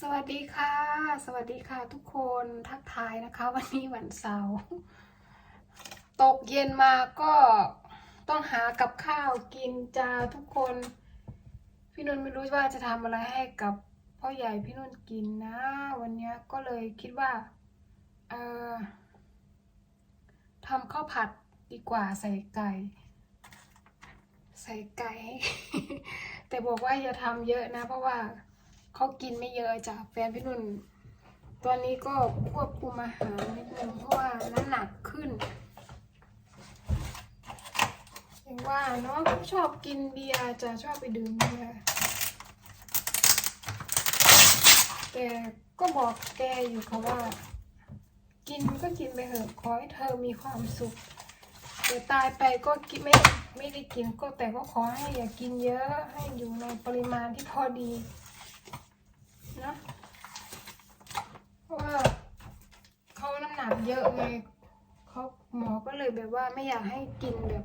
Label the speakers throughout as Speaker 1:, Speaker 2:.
Speaker 1: สวัสดีค่ะ สวัสดีค่ะทุกคนทักทายนะคะ วันนี้วันเสาร์ตกเย็นมาก็ต้องหากับข้าวกินจ้าทุกคน พี่นุ่นไม่รู้ว่าจะทำอะไรให้กับพ่อใหญ่พี่นุ่นกินนะ วันนี้ก็เลยคิดว่าเออทำข้าวผัดดีกว่าใส่ไก่ ใส่ไก่ แต่บอกว่าอย่าทำเยอะนะ เพราะว่า เขากินไม่เยอะจ้ะแฟนพี่นุ่น ตอนนี้ก็ควบคุมอาหารนิดนึงเพราะว่าน้ำหนักขึ้นอย่างว่าเนาะชอบกินเบียร์จะชอบไปดื่มเบียร์แต่ก็บอกแกอยู่ค่ะว่า กินก็กินไปเถอะขอให้เธอมีความสุขแต่ตายไปก็กินไม่ไม่ได้กินก็แต่ก็ขอให้อย่ากินเยอะให้อยู่ในปริมาณที่พอดี นะเพราะว่าเขาน้ำหนักเยอะไงเขาหมอก็เลยแบบว่าไม่อยากให้กินแบบ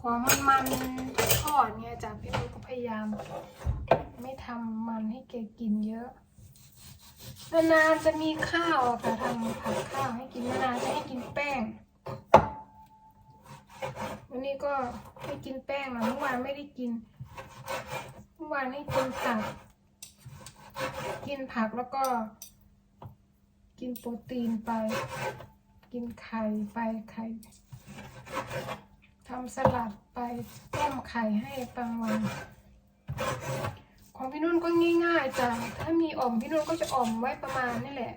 Speaker 1: ความมันมันทอดเนี่ยจากพี่นุ้ยก็พยายาม ไม่ทำมันให้แกกินเยอะนานๆจะมีข้าวอะค่ะทำผัดข้าวให้กินนานๆจะให้กินแป้งวันนี้ก็ให้กินแป้งนะเมื่อวานไม่ได้กินเมื่อวานให้กินผัก กินผักแล้วก็ กินโปรตีนไป กินไข่ไปไข่ทำสลัดไปต้มไข่ให้บางวัน ของพี่นุ่นก็ง่ายๆจ้ะถ้ามีอ่อมพี่นุ่นก็จะอ่อมไว้ประมาณนี่แหละ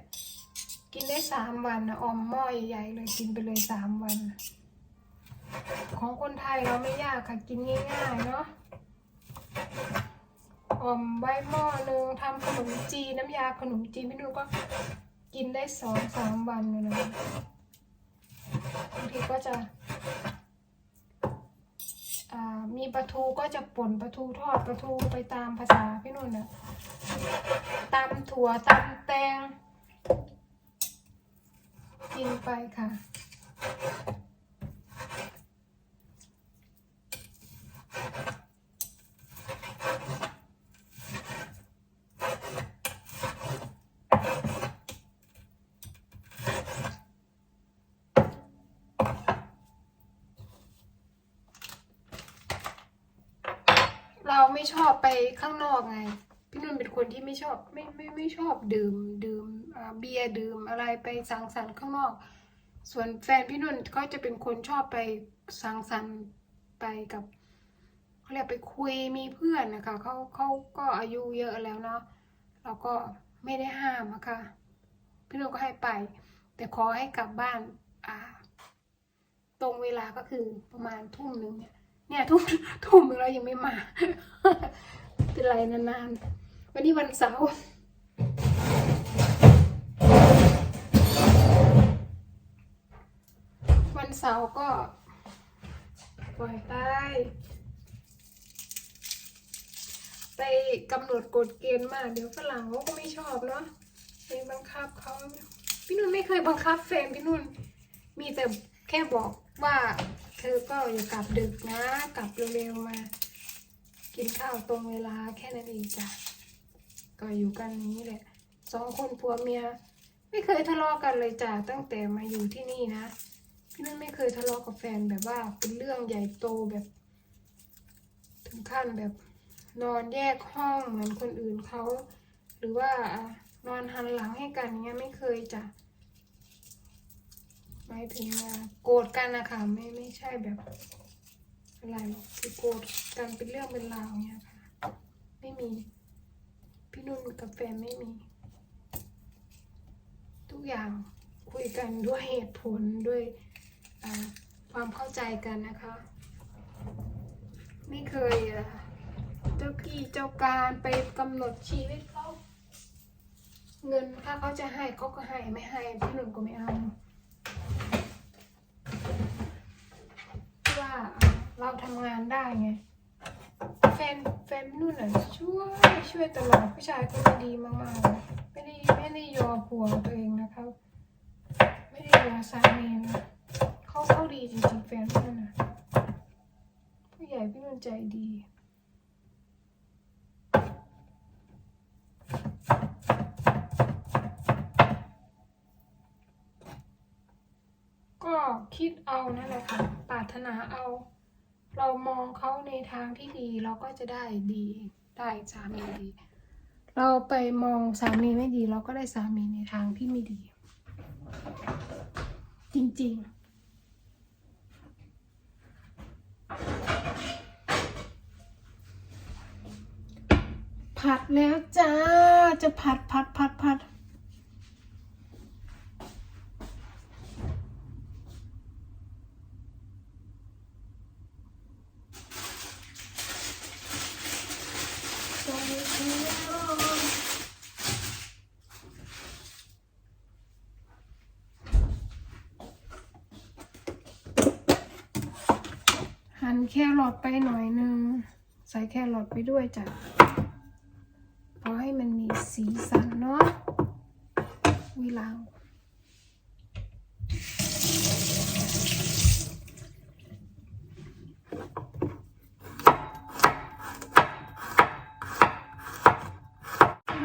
Speaker 1: กินได้สามวันนะอ่อมหม้อใหญ่ๆเลยกินไปเลยสามวัน ของคนไทยเราไม่ยากค่ะกินง่ายๆเนาะ อ่อมไว้หม้อหนึงทำขนมจีนน้ำยาขนมจีนพี่นุ่นก็กินได้สองสามวันเลยนะบางทีก็จะอ่ามีปลาทูก็จะป่นปลาทูทอดปลาทูไปตามภาษาพี่นุ่นนะตำถั่วตำแตงกินไปค่ะ อบไปข้างนอกไง พี่นุ่นเป็นคนที่ไม่ชอบไม่ไม่ไม่ชอบดื่มดื่มเบียร์ดื่มอะไรไปสังสรรค์ข้างนอก ส่วนแฟนพี่นุ่นเขาจะเป็นคนชอบไปสังสรรค์ไปกับเขาเรียกไปคุยมีเพื่อนนะคะเขาเขาก็อายุเยอะแล้วเนาะเราก็ไม่ได้ห้ามอะค่ะพี่นุ่นก็ให้ไป แต่ขอให้กลับบ้านอ่าตรงเวลาก็คือประมาณทุ่มหนึ่งเนี่ย เนี่ยทุ่มทุ่มหนึ่งแล้วยังไม่มา เป็นไรนานๆ วันนี้วันเสาร์วันเสาร์ก็ปล่อยไปไปกำหนดกฎเกณฑ์มาก เดี๋ยวฝรั่งเขาก็ไม่ชอบเนาะไปบังคับเขาพี่นุ่นไม่เคยบังคับแฟนพี่นุ่น มีแต่แค่บอกว่า เธอก็อย่ากลับดึกนะ กลับเร็วๆมา กินข้าวตรงเวลาแค่นั้นเองจ้ะ ก็อยู่กันนี้แหละ สองคนผัวเมีย ไม่เคยทะเลาะกันเลยจ้ะ ตั้งแต่มาอยู่ที่นี่นะ พี่นุ่นไม่เคยทะเลาะกับแฟนแบบว่าเป็นเรื่องใหญ่โตแบบ ถึงขั้นแบบนอนแยกห้องเหมือนคนอื่นเขา หรือว่านอนหันหลังให้กันเงี้ยไม่เคยจ้ะ หมายถึงว่าโกรธกันนะคะไม่ไม่ใช่แบบอะไรหรอกคือโกรธกันเป็นเรื่องเป็นราวเนี่ยค่ะ ไม่มี พี่นุ่นกับแฟนไม่มี ทุกอย่างคุยกันด้วยเหตุผลด้วยความเข้าใจกันนะคะ ไม่เคยเจ้ากี้เจ้าการไปกำหนดชีวิตเขาเงินถ้าเขาจะให้เขาก็ให้ไม่ให้พี่นุ่นก็ไม่เอา เราทำงานได้ไง แฟนแฟนนู่นน่ะช่วยช่วยตลอดผู้ชายก็จะดีมากๆไม่ได้ไม่ได้ยอผัวตัวเองนะครับ ไม่ได้ยอสามีนะเขาเขาดีจริงๆแฟนพี่นุ่นนะผู้ใหญ่พี่นุ่นใจดีก็คิดเอานั่นแหละค่ะ ปรารถนาเอา เรามองเขาในทางที่ดีเราก็จะได้ดีได้สามีดี เราไปมองสามีไม่ดี เราก็ได้สามีในทางที่ไม่ดี จริงๆผัดแล้วจ้า จะผัดผัดผัดผัด หั่นแคร อทไปหน่อยนึง ใส่แครอทไปด้วยจ้ะเพราะให้มันมีสีสันเนาะวิลาว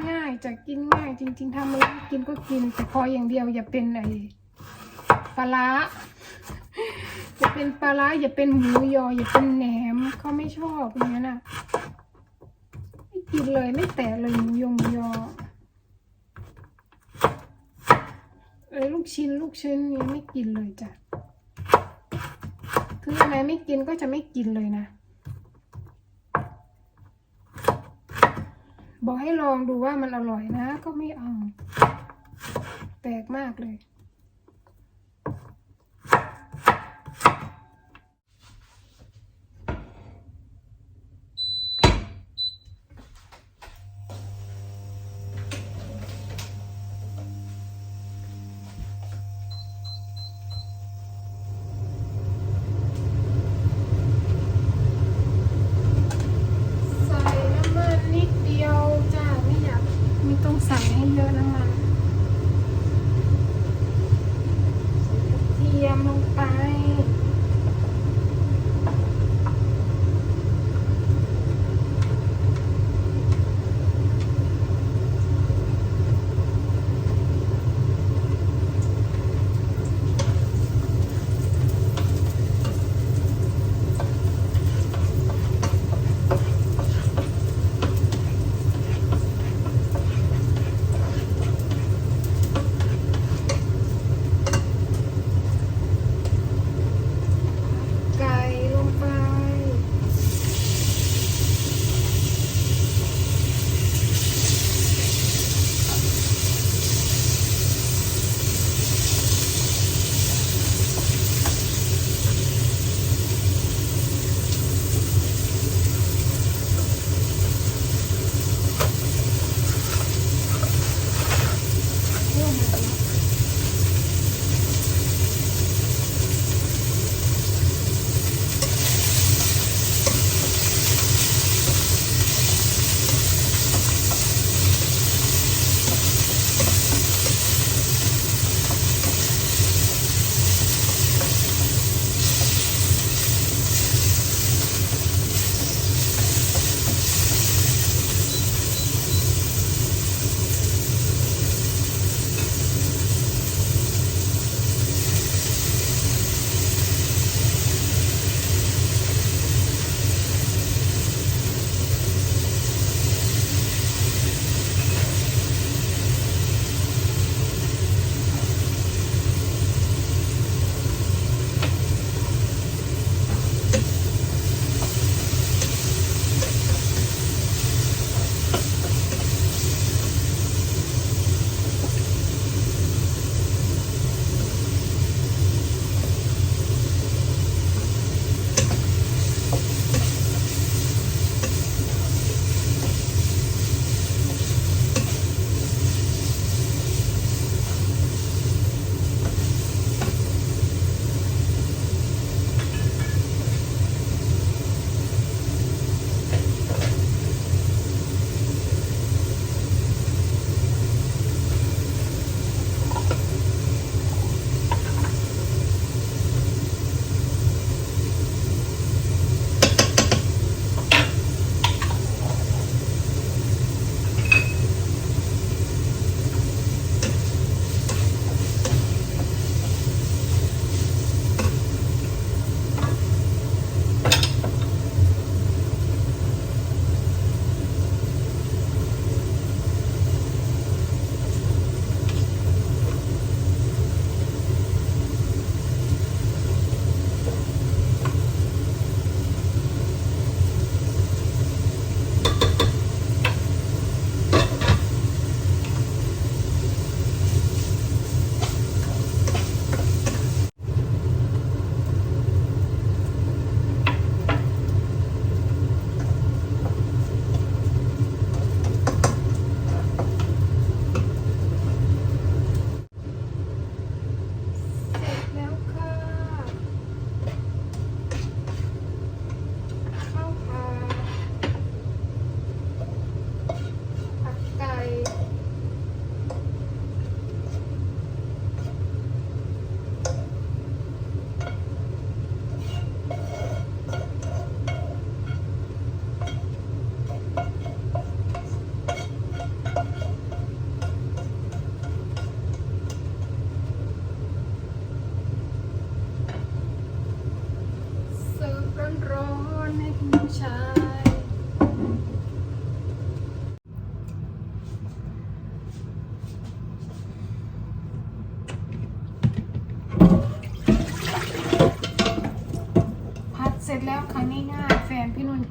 Speaker 1: ง่ายจะกินง่ายจริง ๆทำอะไรให้กินก็กิน แต่พออย่างเดียวอย่าเป็นไอ้ปลาร้า เป็นปลาร้าอย่าเป็นหมูยอ อย่าเป็นแหนมเขาไม่ชอบอย่างนั้นอะไม่กินเลยไม่แตะเลยหมูยงยอเอ้ยลูกชิ้นลูกชิ้นนี้ไม่กินเลยจ้ะคืออะไรไม่กินก็จะไม่กินเลยนะบอกให้ลองดูว่ามันอร่อยนะ ก็ไม่เอาแปลกมากเลย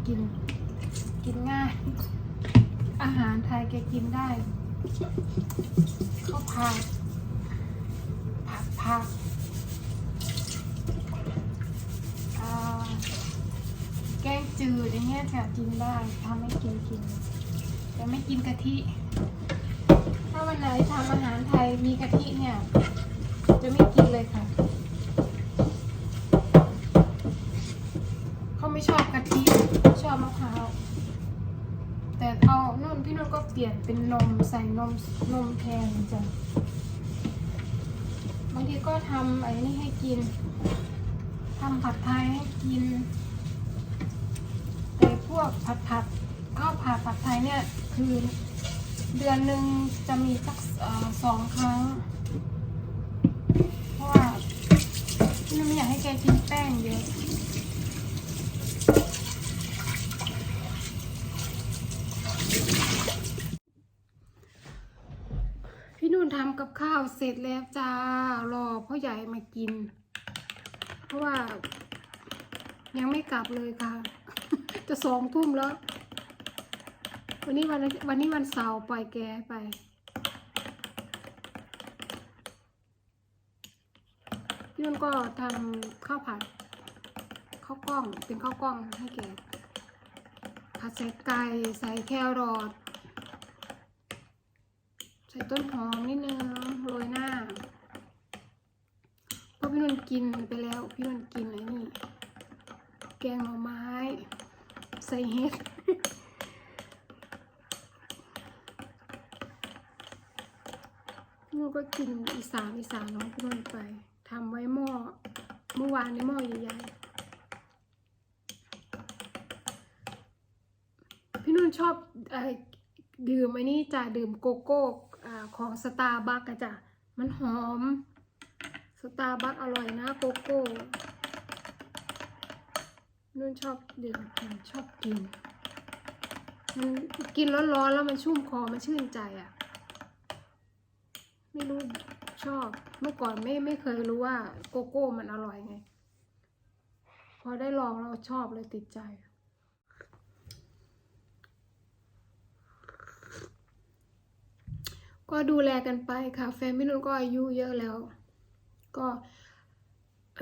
Speaker 1: กิน กินง่าย อาหารไทยแกกินได้ข้าวผัดผัดผักแกงจืดอย่างเงี้ยจะกินได้ทำให้กินกิน แต่ไม่กินกะทิ ถ้าวันไหนทำอาหารไทยมีกะทิเนี่ย จะไม่กินเลยค่ะ เขาไม่ชอบกะทิชอบมะพร้าว แต่เอานุ่นพี่นุ่นก็ เปลี่ยนเป็นนมใส่นมนมแทนจ้ะบางทีก็ทำไอ้นี่ให้กินทำผัดไทยให้กิน แต่พวกผัดผัดข้าวผัดผัดไทยเนี่ยคือเดือนหนึ่งจะมีสักสองครั้ง เพราะว่าพี่นุ่นไม่อยากให้แกกินแป้งเยอะ พี่นุ่นทำกับข้าวเสร็จแล้วจ้ารอพ่อใหญ่มากิน เพราะว่า ยังไม่กลับเลยค่ะ จะสองทุ่มแล้ว วันนี้วันวันนี้วันเสาร์ปล่อยแกไปพี่นุ่นก็ทำข้าวผัดข้าวกล้องเป็นข้าวกล้องให้แกผัดใส่ไก่ใส่แครอท ใส่ต้นหอมนิดนึงโรยหน้าเพราะพี่นนกินไปแล้ว พี่นนกินไอ้นี่ แกงหน่อไม้ ใส่เห็ดพี่นนก็กินอีสานอีสานน้องพี่นนไปทำไว้หม้อเมื่อวานในหม้อใหญ่ๆพี่นุ่นชอบออดื่มไอ้นี่จ้ะดื่มโกโก้ อของสตาร์บัคอะจ้ะ มันหอม สตาร์บัคอร่อยนะโกโก้นุ่นชอบดื่มชอบกิน มันกินร้อนๆแล้วมันชุ่มคอมันชื่นใจอะไม่รู้ชอบ เมื่อก่อนไม่ไม่เคยรู้ว่าโกโก้มันอร่อยไง พอได้ลองเราชอบเลยติดใจ ก็ดูแลกันไปค่ะ แฟนพี่นุ่นก็อายุเยอะแล้ว ก็เอ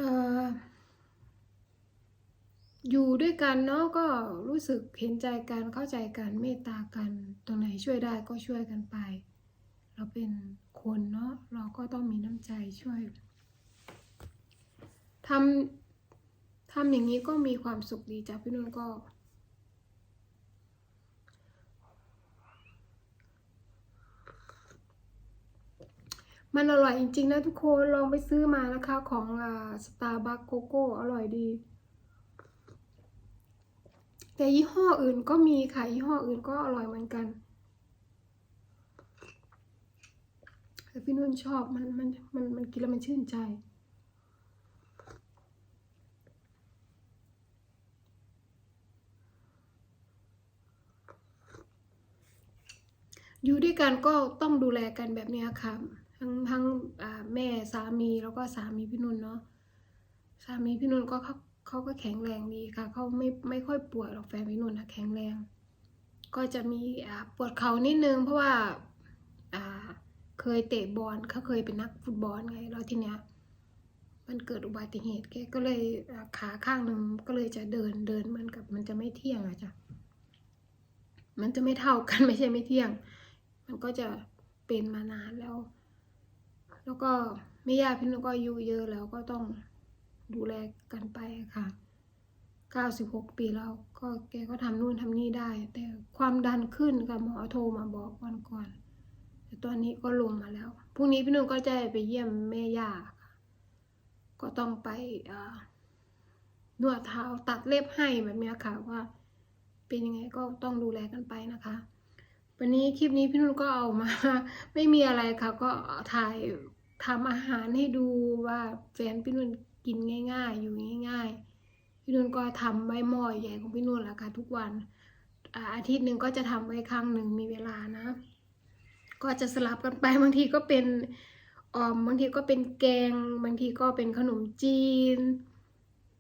Speaker 1: อยู่ด้วยกันเนาะก็รู้สึกเห็นใจกันเข้าใจกันเมตตากัน ตรงไหนช่วยได้ก็ช่วยกันไป เราเป็นคนเนาะเราก็ต้องมีน้ำใจช่วยทำทำอย่างนี้ก็มีความสุขดีจ้ะพี่นุ่นก็ มันอร่อยจริงๆนะทุกคนลองไปซื้อมานะคะของสตาร์บัคโกโก้อร่อยดี แต่ยี่ห้ออื่นก็มีค่ะยี่ห้ออื่นก็อร่อยเหมือนกันแต่พี่นุ่นชอบมันมันมันมันกินแล้วมันชื่นใจอยู่ด้วยกันก็ต้องดูแลกันแบบนี้ค่ะ ทั้งทั้งแม่สามีแล้วก็สามีพี่นุ่นเนาะสามีพี่นุ่นก็เขาเขาก็แข็งแรงดีค่ะเขาไม่ไม่ค่อยป่วยหรอกแฟนพี่นุ่นนะแข็งแรง ก็จะมีปวดเข่านิดนึงเพราะว่าเคยเตะบอลเขาเคยเป็นนักฟุตบอลไงแล้วทีเนี้ยมันเกิดอุบัติเหตุแกก็เลยขาข้างหนึ่งก็เลยจะเดินเดินเหมือนกับมันจะไม่เที่ยงอะจ้ะมันจะไม่เท่ากันไม่ใช่ไม่เที่ยง มันก็จะเป็นมานานแล้ว แล้วก็ไม่ยากพี่นุก็อายุเยอะแล้วก็ต้องดูแลกันไปค่ะเก้าสิบหกปีแล้วก็แกก็ทำนู่นทำนี่ได้ แต่ความดันขึ้นกับหมอโทรมาบอกวันก่อนแต่ตอนนี้ก็ลงมาแล้วพรุ่งนี้พี่นุ่นก็จะไปเยี่ยมแม่ย่าค่ะ ก็ต้องไปนวดเท้าตัดเล็บให้แบบนี้ค่ะว่า เป็นยังไงก็ต้องดูแลกันไปนะคะ วันนี้คลิปนี้พี่นุ่นก็เอามา ไม่มีอะไรค่ะ ก็ถ่าย ทำอาหารให้ดูว่าแฟนพี่นุ่นกินง่าย ๆ อยู่ง่าย ๆ พี่นุ่นก็ทำไว้หม้อใหญ่ของพี่นุ่นแหละค่ะทุกวันอาทิตย์หนึ่งก็จะทำไว้ครั้งหนึ่งมีเวลานะ ก็จะสลับกันไปบางทีก็เป็นออมบางทีก็เป็นแกง บางทีก็เป็นขนมจีน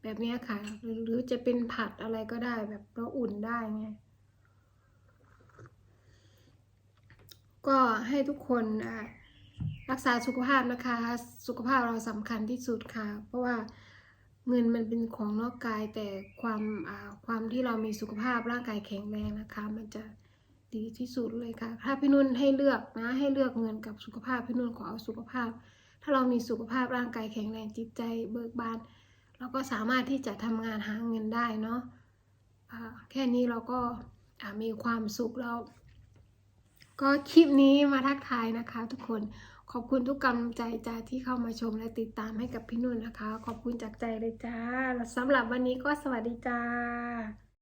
Speaker 1: แบบเนี้ยค่ะหรือหรือจะเป็นผัดอะไรก็ได้แบบเราอุ่นได้ไงก็ให้ทุกคนอะ รักษาสุขภาพนะคะ สุขภาพเราสำคัญที่สุดค่ะ เพราะว่าเงินมันเป็นของนอกกายแต่ความความที่เรามีสุขภาพร่างกายแข็งแรงนะคะ มันจะดีที่สุดเลยค่ะ ถ้าพี่นุ่นให้เลือกนะ ให้เลือกเงินกับสุขภาพพี่นุ่นขอเอาสุขภาพ ถ้าเรามีสุขภาพร่างกายแข็งแรงจิตใจเบิกบานเราก็สามารถที่จะทำงานหาเงินได้เนาะแค่นี้เราก็มีความสุขแล้ว ก็คลิปนี้มาทักทายนะคะทุกคน ขอบคุณทุกกำลังใจจ้าที่เข้ามาชมและติดตามให้กับพี่นุ่นนะคะ ขอบคุณจากใจเลยจ้าสำหรับวันนี้ก็สวัสดีจ้า